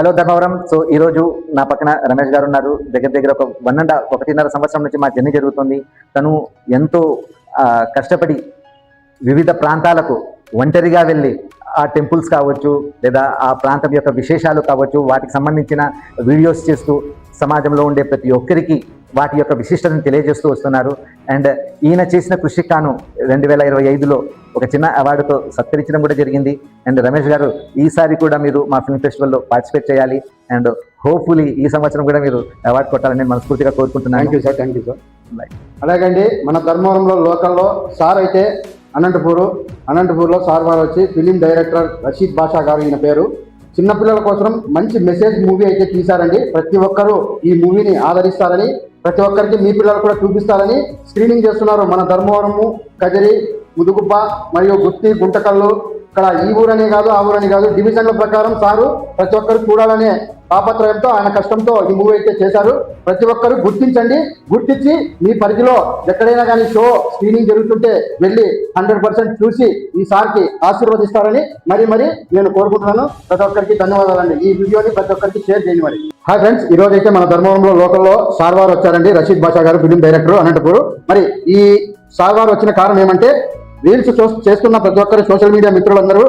Hello Dharmavaram. So ఈ రోజు నా పక్కన రమేష్ గారు ఉన్నారు. దగ్గర దగ్గర ఒక వన్ అండ్ ఒకటిన్నర సంవత్సరం నుంచి మా జర్నీ జరుగుతుంది. తను ఎంతో కష్టపడి వివిధ ప్రాంతాలకు ఒంటరిగా వెళ్ళి ఆ టెంపుల్స్ కావచ్చు లేదా ఆ ప్రాంతం యొక్క విశేషాలు కావచ్చు వాటికి సంబంధించిన వీడియోస్ చేస్తూ సమాజంలో ఉండే ప్రతి ఒక్కరికి వాటి యొక్క విశిష్టతను తెలియజేస్తూ వస్తున్నారు. అండ్ ఈయన చేసిన కృషికి కాను రెండు వేల ఇరవై ఐదులో ఒక చిన్న అవార్డుతో సత్కరించడం కూడా జరిగింది. అండ్ రమేష్ గారు ఈసారి కూడా మీరు మా ఫిల్మ్ ఫెస్టివల్లో పార్టిసిపేట్ చేయాలి. అండ్ హోప్ఫుల్లీ ఈ సంవత్సరం కూడా మీరు అవార్డు కొట్టాలని నేను మనస్ఫూర్తిగా థ్యాంక్ కోరుకుంటున్నాను you sir thank you sir అలాగండి మన ధర్మవరంలో లోకల్లో సార్ అయితే అనంతపూర్ అనంతపూర్లో సార్ వారు వచ్చి ఫిలిం డైరెక్టర్ రషీద్ బాషా గారు ఈయన పేరు. చిన్నపిల్లల కోసం మంచి మెసేజ్ మూవీ అయితే తీశారండి. ప్రతి ఒక్కరూ ఈ మూవీని ఆదరిస్తారని ప్రతి ఒక్కరికి మీ పిల్లలు కూడా చూపిస్తారని స్క్రీనింగ్ చేస్తున్నారు. మన ధర్మవరము కజరి ముదుగుబ్బ మరియు గుత్తి గుంటకల్లు. ఇక్కడ ఈ ఊరనే కాదు ఆ ఊరని కాదు. డివిజన్ల ప్రకారం సారు ప్రతి ఒక్కరు చూడాలనే తాపత్రయంతో ఆయన కష్టంతో ఈ మూవీ అయితే చేశారు. ప్రతి ఒక్కరూ గుర్తించండి. గుర్తించి మీ పరిధిలో ఎక్కడైనా కానీ షో స్క్రీనింగ్ జరుగుతుంటే వెళ్ళి హండ్రెడ్ పర్సెంట్ చూసి ఈ సార్కి ఆశీర్వదిస్తారని మరి మరి నేను కోరుకుంటున్నాను. ప్రతి ఒక్కరికి ధన్యవాదాలండి. ఈ వీడియోని ప్రతి ఒక్కరికి షేర్ చేయండి మరి. హాయ్ ఫ్రెండ్స్ ఈ రోజు అయితే మన ధర్మవరంలో లోకల్లో సార్ వారు వచ్చారండి. రషీద్ బాషా గారు ఫిలిం డైరెక్టర్ అనంతపూర్. మరి ఈ సార్వార్ వచ్చిన కారణం ఏమంటే రీల్స్ చేస్తున్న ప్రతి ఒక్కరు సోషల్ మీడియా మిత్రులందరూ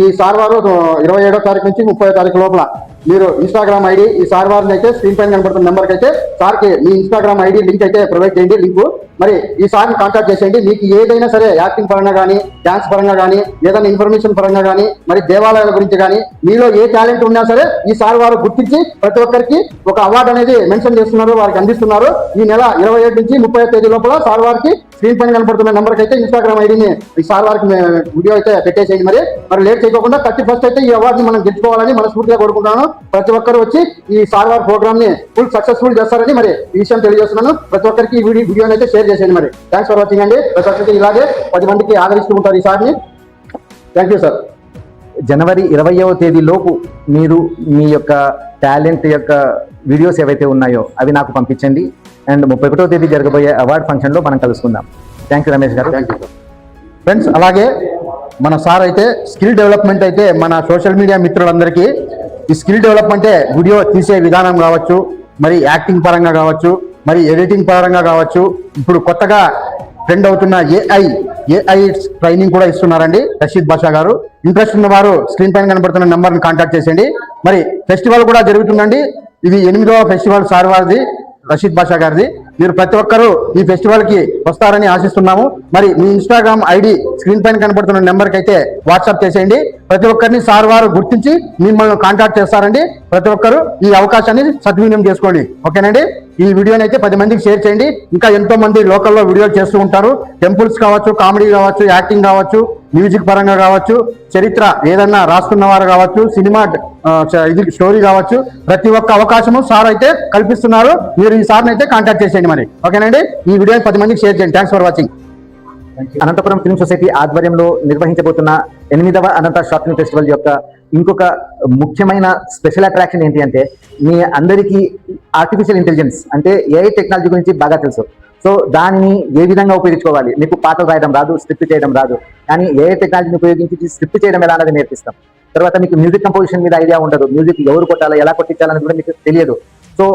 ఈ సార్ వారు ఇరవై ఏడో తారీఖు నుంచి ముప్పై తారీఖు లోపల మీరు ఇన్స్టాగ్రామ్ ఐడి ఈ సార్ వారిని అయితే స్క్రీన్ పైన కనబడుతున్న నెంబర్కి అయితే సార్కి మీ ఇన్స్టాగ్రామ్ ఐడి లింక్ అయితే ప్రొవైడ్ చేయండి లింక్ మరి ఈ సార్ని కాంటాక్ట్ చేసేయండి. మీకు ఏదైనా సరే యాక్టింగ్ పరంగా కానీ డాన్స్ పరంగా కానీ ఏదైనా ఇన్ఫర్మేషన్ పరంగా కానీ మరి దేవాలయాల గురించి కానీ మీలో ఏ టాలెంట్ ఉన్నా సరే ఈ సార్ వారు గుర్తించి ప్రతి ఒక్కరికి ఒక అవార్డు అనేది మెన్షన్ చేస్తున్నారు వారికి అందిస్తున్నారు. ఈ నెల ఇరవై ఏడు నుంచి ముప్పై తేదీ లోపల సార్ వారికి స్క్రీన్ పైన కనపడుతున్న నెంబర్కి అయితే ఇన్స్టాగ్రామ్ ఐడిని ఈ సార్ వారికి వీడియో అయితే పెట్టేసేయండి మరి. మరి లేట్ చేయకుండా థర్టీ ఫస్ట్ అయితే ఈ అవార్డుని మనం గెలుచుకోవాలని మనస్ఫూర్తిగా కోరుకుంటున్నాను. ప్రతి ఒక్కరు వచ్చి ఈ సార్ వారి ప్రోగ్రామ్ని ఫుల్ సక్సెస్ఫుల్ చేస్తారని మరి ఈ విషయం తెలియజేస్తున్నాను. ప్రతి ఒక్కరికి ఈ వీడియో వీడియోని అయితే షేర్ చేసేయండి మరి. థ్యాంక్స్ ఫర్ వాచింగ్ అండి. ప్రతి ఒక్కరికి ఇలాగే పది మందికి ఆదరిస్తూ ఉంటారు ఈ సార్ని. థ్యాంక్ యూ సార్ జనవరి ఇరవయవ తేదీ లోపు మీరు మీ యొక్క టాలెంట్ యొక్క వీడియోస్ ఏవైతే ఉన్నాయో అవి నాకు పంపించండి. అండ్ ముప్పై ఒకటో తేదీ జరగబోయే అవార్డ్ ఫంక్షన్లో మనం కలుసుకుందాం. థ్యాంక్ యూ రమేష్ గారు. థ్యాంక్ యూ ఫ్రెండ్స్ అలాగే మన సార్ అయితే స్కిల్ డెవలప్మెంట్ అయితే మన సోషల్ మీడియా మిత్రులందరికీ ఈ స్కిల్ డెవలప్మెంటే వీడియో తీసే విధానం కావచ్చు మరి యాక్టింగ్ పరంగా కావచ్చు మరి ఎడిటింగ్ పరంగా కావచ్చు. ఇప్పుడు కొత్తగా ట్రెండ్ అవుతున్న ఏఐ ఏఐ ట్రైనింగ్ కూడా ఇస్తున్నారండి రషీద్ బాషా గారు. ఇంట్రెస్ట్ ఉన్న వారు స్క్రీన్ పైన కనబడుతున్న నెంబర్ని కాంటాక్ట్ చేసేయండి. మరి ఫెస్టివల్ కూడా జరుగుతుందండి. ఇది ఎనిమిదవ ఫెస్టివల్ సార్ వారిది రషీద్ బాషా గారిది. మీరు ప్రతి ఒక్కరూ ఈ ఫెస్టివల్కి వస్తారని ఆశిస్తున్నాము. మరి మీ ఇన్స్టాగ్రామ్ ఐడి స్క్రీన్ పైన కనబడుతున్న నెంబర్కి అయితే వాట్సాప్ చేసేయండి. ప్రతి ఒక్కరిని సార్ వారు గుర్తించి మిమ్మల్ని కాంటాక్ట్ చేస్తారండి. ప్రతి ఒక్కరు ఈ అవకాశాన్ని సద్వినియోగం చేసుకోండి. ఓకేనండి? ఈ వీడియోని అయితే పది మందికి షేర్ చేయండి. ఇంకా ఎంతో మంది లోకల్లో వీడియోలు చేస్తూ ఉంటారు. టెంపుల్స్ కావచ్చు కామెడీ కావచ్చు యాక్టింగ్ కావచ్చు మ్యూజిక్ పరంగా కావచ్చు చరిత్ర ఏదన్నా రాసుకున్న వారు కావచ్చు సినిమా ఇది స్టోరీ కావచ్చు ప్రతి ఒక్క అవకాశము సార్ అయితే కల్పిస్తున్నారు. మీరు ఈ సార్ని అయితే కాంటాక్ట్ చేసేయండి మరి. ఓకేనండి ఈ వీడియోని పది మందికి షేర్ చేయండి. Thanks for watching Anantapuram film society ఆధ్వర్యంలో నిర్వహించబోతున్న ఎనిమిదవ అనంత షార్ట్ ఫిల్మ్ ఫెస్టివల్ యొక్క ఇంకొక ముఖ్యమైన స్పెషల్ అట్రాక్షన్ ఏంటి అంటే మీ అందరికీ ఆర్టిఫిషియల్ ఇంటెలిజెన్స్ అంటే ఏఐ టెక్నాలజీ గురించి బాగా తెలుసు. సో దానిని ఏ విధంగా ఉపయోగించుకోవాలి? మీకు పాటలు రాయడం రాదు స్క్రిప్ట్ చేయడం రాదు. కానీ ఏ టెక్నాలజీని ఉపయోగించి స్క్రిప్ట్ చేయడం ఎలా అనేది నేర్పిస్తాం. తర్వాత మీకు మ్యూజిక్ కంపోజిషన్ మీద ఐడియా ఉండదు. మ్యూజిక్ ఎవరు కొట్టాలా ఎలా కొట్టించాలని కూడా మీకు తెలియదు. సో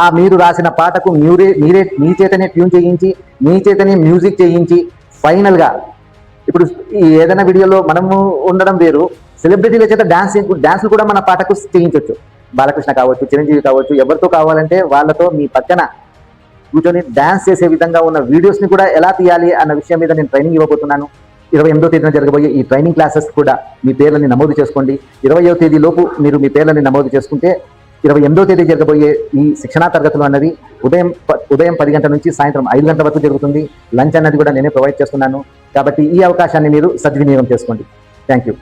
ఆ మీరు రాసిన పాటకు మీరే మీరే మీ చేతనే ట్యూన్ చేయించి మీ చేతనే మ్యూజిక్ చేయించి ఫైనల్గా ఇప్పుడు ఈ ఏదైనా వీడియోలో మనము ఉండడం వేరు. సెలబ్రిటీల చేత డాన్స్ డాన్స్ కూడా మన పాటకు చేయించవచ్చు బాలకృష్ణ కావచ్చు చిరంజీవి కావచ్చు ఎవరితో కావాలంటే వాళ్ళతో మీ పక్కన కూర్చొని డ్యాన్స్ చేసే విధంగా ఉన్న వీడియోస్ని కూడా ఎలా తీయాలి అన్న విషయం మీద నేను ట్రైనింగ్ ఇవ్వబోతున్నాను. ఇరవై ఎనిమిదో తేదీన జరగబోయే ఈ ట్రైనింగ్ క్లాసెస్ కూడా మీ పేర్లని నమోదు చేసుకోండి. ఇరవయో తేదీ లోపు మీరు మీ పేర్లని నమోదు చేసుకుంటే ఇరవై ఎనిమిదో తేదీ జరగబోయే ఈ శిక్షణా తరగతులు అన్నది ఉదయం ప- ఉదయం పది గంటల నుంచి సాయంత్రం ఐదు గంటల వరకు జరుగుతుంది. లంచ్ అన్నది కూడా నేనే ప్రొవైడ్ చేస్తున్నాను. కాబట్టి ఈ అవకాశాన్ని మీరు సద్వినియోగం చేసుకోండి. థ్యాంక్ యూ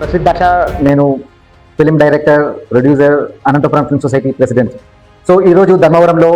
ప్రసిద్ధ నేను film director producer Anantapuram film society president so ఈరోజు ధర్మవరంలో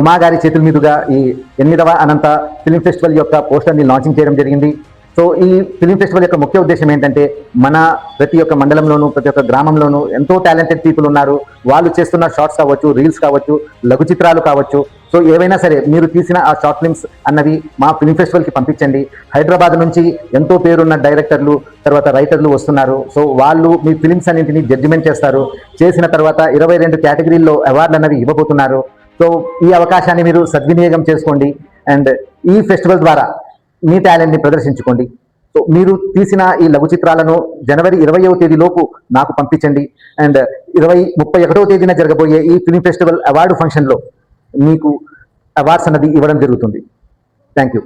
ఉమా గారి చేతుల మీదుగా ఈ ఎనిమిదవ అనంత ఫిలిం ఫెస్టివల్ యొక్క పోస్టర్ని లాంచింగ్ చేయడం జరిగింది. సో ఈ ఫిలిం ఫెస్టివల్ యొక్క ముఖ్య ఉద్దేశం ఏంటంటే మన ప్రతి ఒక్క మండలంలోనూ ప్రతి ఒక్క గ్రామంలోనూ ఎంతో టాలెంటెడ్ పీపుల్ ఉన్నారు. వాళ్ళు చేస్తున్న షార్ట్స్ కావచ్చు రీల్స్ కావచ్చు లఘు చిత్రాలు కావచ్చు. సో ఏవైనా సరే మీరు తీసిన ఆ షార్ట్ ఫిల్మ్స్ అన్నవి మా ఫిల్మ్ ఫెస్టివల్కి పంపించండి. హైదరాబాద్ నుంచి ఎంతో పేరున్న డైరెక్టర్లు తర్వాత రైటర్లు వస్తున్నారు. సో వాళ్ళు మీ ఫిలిమ్స్ అన్నింటినీ జడ్జిమెంట్ చేస్తారు. చేసిన తర్వాత ఇరవై రెండు కేటగిరీల్లో అవార్డులు అన్నవి ఇవ్వబోతున్నారు. సో ఈ అవకాశాన్ని మీరు సద్వినియోగం చేసుకోండి. అండ్ ఈ ఫెస్టివల్ ద్వారా మీ టాలెంట్ని ప్రదర్శించుకోండి. సో మీరు తీసిన ఈ లఘు చిత్రాలను జనవరి ఇరవయవ తేదీలోపు నాకు పంపించండి. అండ్ ఇరవై ముప్పై ఒకటవ తేదీన జరగబోయే ఈ ఫిలిం ఫెస్టివల్ అవార్డు ఫంక్షన్లో మీకు అవార్డ్స్ అన్నది ఇవ్వడం జరుగుతుంది. Thank you